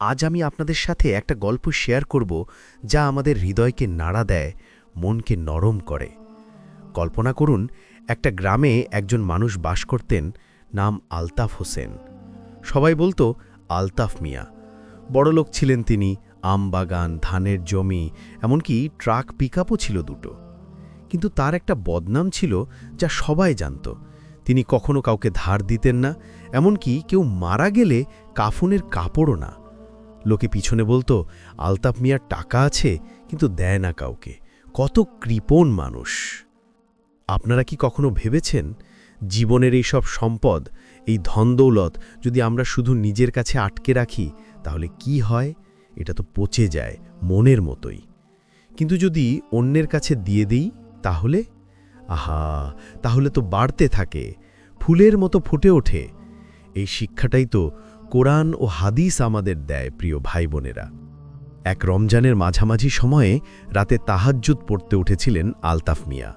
আজ আমি আপনাদের সাথে একটা গল্প শেয়ার করব যা আমাদের হৃদয়কে নাড়া দেয়, মনকে নরম করে। কল্পনা করুন, একটা গ্রামে একজন মানুষ বাস করতেন, নাম আলতাফ হোসেন। সবাই বলতো, আলতাফ মিয়া। বড়লোক ছিলেন তিনি, আম বাগান, ধানের জমি, এমনকি ট্রাক পিকআপও ছিল দুটো। কিন্তু তার একটা বদনাম ছিল যা সবাই জানত। তিনি কখনো কাউকে ধার দিতেন না, এমনকি কেউ মারা গেলে কাফনের কাপড়ও না। লোকে পিছনে বলতো, আলতাফ মিয়ার টাকা আছে, কিন্তু দেয় না কাউকে। কত কৃপণ মানুষ। আপনারা কি কখনো ভেবেছেন, জীবনের এই সব সম্পদ, এই ধনদৌলত যদি আমরা শুধু নিজের কাছে আটকে রাখি, তাহলে কি হয়? এটা তো পচে যায়, মনের মতোই। কিন্তু যদি অন্যের কাছে দিয়ে দিই, তাহলে? আহা, তাহলে তো বাড়তে থাকে, ফুলের মতো ফুটে ওঠে। এই শিক্ষাটাই তো কোরআন ও হাদিস আমাদের দেয়, প্রিয় ভাই বোনেরা এক রমজানের মাঝামাঝি সময়ে রাতে তাহাজ্জুদ পড়তে উঠেছিলেন আলতাফ মিয়া।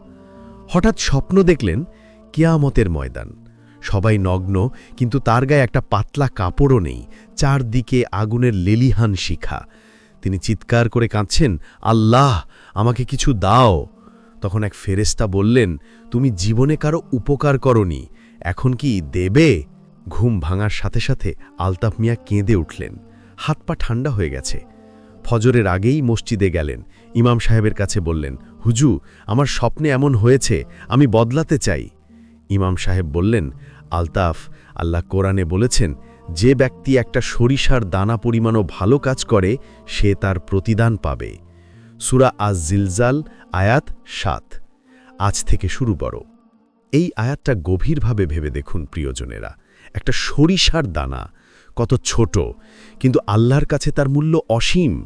হঠাৎ স্বপ্ন দেখলেন, কিয়ামতের ময়দান। সবাই নগ্ন, কিন্তু তার গায়ে একটা পাতলা কাপড়ও নেই, চারদিকে আগুনের লেলিহান শিখা। তিনি চিৎকার করে কাঁদছেন, আল্লাহ, আমাকে কিছু দাও। তখন এক ফেরেস্তা বললেন, তুমি জীবনে কারও উপকার করনি, এখন কি দেবে? ঘুম ভাঙার সাথে সাথে আলতাফ মিয়া কেঁদে উঠলেন। হাত পা ঠান্ডা হয়ে গেছে। ফজরের আগেই মসজিদে গেলেন। ইমাম সাহেবের কাছে বললেন হুজু আমার স্বপ্নে এমন হয়েছে, আমি বদলাতে চাই। ইমাম সাহেব বললেন, আলতাফ, আল্লাহ কোরআনে বলেছেন, যে ব্যক্তি একটা সরিষার দানা পরিমাণও ভালো কাজ করে, সে তার প্রতিদান পাবে। সুরা আজ জিলজাল আয়াত সাত। আজ থেকে শুরু করো এই আয়াতটা গভীরভাবে ভেবে দেখুন প্রিয়জনেরা। একটা সরিষার দানা, কত ছোট, কিন্তু আল্লাহর কাছে তার মূল্য অসীম।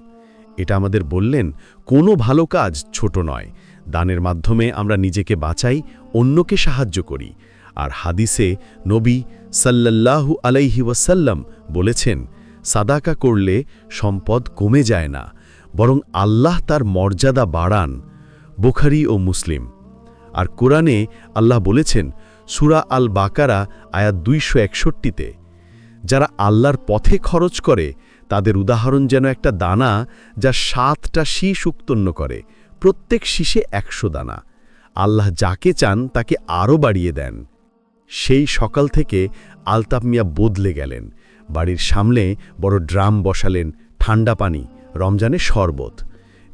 এটা আমাদের বললেন, কোনো ভালো কাজ ছোট নয়। দানের মাধ্যমে আমরা নিজেকে বাঁচাই, অন্যকে সাহায্য করি। আর হাদিসে নবী সাল্লাল্লাহু আলাইহি ওয়াসাল্লাম বলেছেন, সাদাকা করলে সম্পদ কমে যায় না, বরং আল্লাহ তার মর্যাদা বাড়ান। বুখারি ও মুসলিম। আর কোরআনে আল্লাহ বলেছেন সুরা আল বাকারা আয়াত দুইশো একষট্টিতে। যারা আল্লাহর পথে খরচ করে, তাদের উদাহরণ যেন একটা দানা যা সাতটা শীষ উত্তন্ন করে, প্রত্যেক শীষে একশো দানা। আল্লাহ যাকে চান, তাকে আরও বাড়িয়ে দেন। সেই সকাল থেকে আলতাপ মিয়া বদলে গেলেন। বাড়ির সামনে বড় ড্রাম বসালেন, ঠান্ডা পানি রমজানে শরবত।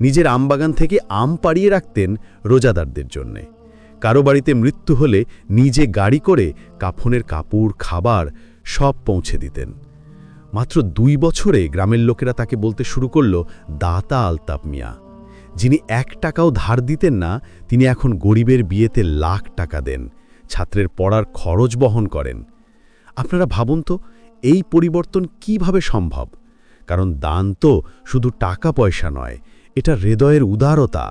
নিজের আমবাগান থেকে আম পাড়িয়ে রাখতেন রোজাদারদের জন্যে। কারও বাড়িতে মৃত্যু হলে নিজে গাড়ি করে কাফনের কাপড়, খাবার সব পৌঁছে দিতেন। মাত্র দুই বছরে গ্রামের লোকেরা তাকে বলতে শুরু করল, দাতা আলতাপ মিয়া, যিনি এক টাকাও ধার দিতেন না, তিনি এখন গরিবের বিয়েতে লাখ টাকা দেন, ছাত্রের পড়ার খরচ বহন করেন। আপনারা ভাবুন তো, এই পরিবর্তন কীভাবে সম্ভব? কারণ দান তো শুধু টাকা পয়সা নয়, এটা হৃদয়ের উদারতা।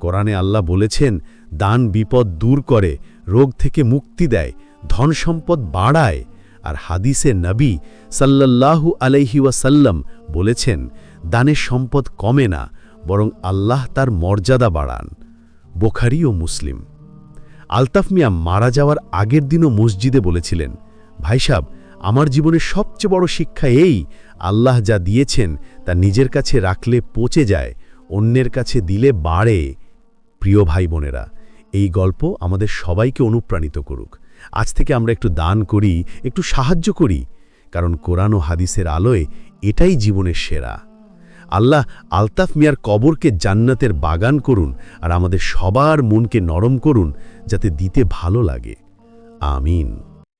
কোরআনে আল্লাহ বলেছেন দান বিপদ দূর করে, রোগ থেকে মুক্তি দেয়, ধন সম্পদ বাড়ায়। আর হাদিসে নবী সাল্লাল্লাহু আলাইহি ওয়াসাল্লাম বলেছেন, দানের সম্পদ কমে না, বরং আল্লাহ তার মর্যাদা বাড়ান। বোখারি ও মুসলিম। আলতাফ মিয়া মারা যাওয়ার আগের দিনও মসজিদে বলেছিলেন ভাইসাব আমার জীবনের সবচেয়ে বড় শিক্ষা এই, আল্লাহ যা দিয়েছেন তা নিজের কাছে রাখলে পচে যায়, অন্যের কাছে দিলে বাড়ে। প্রিয় ভাই বোনেরা এই গল্প আমাদের সবাইকে অনুপ্রাণিত করুক। আজ থেকে আমরা একটু দান করি, একটু সাহায্য করি, কারণ কোরআন ও হাদিসের আলোয় এটাই জীবনের সেরা। আল্লাহ আলতাফ মিয়ার কবরকে জান্নাতের বাগান করুন আর আমাদের সবার মনকে নরম করুন যাতে দিতে ভালো লাগে। আমিন।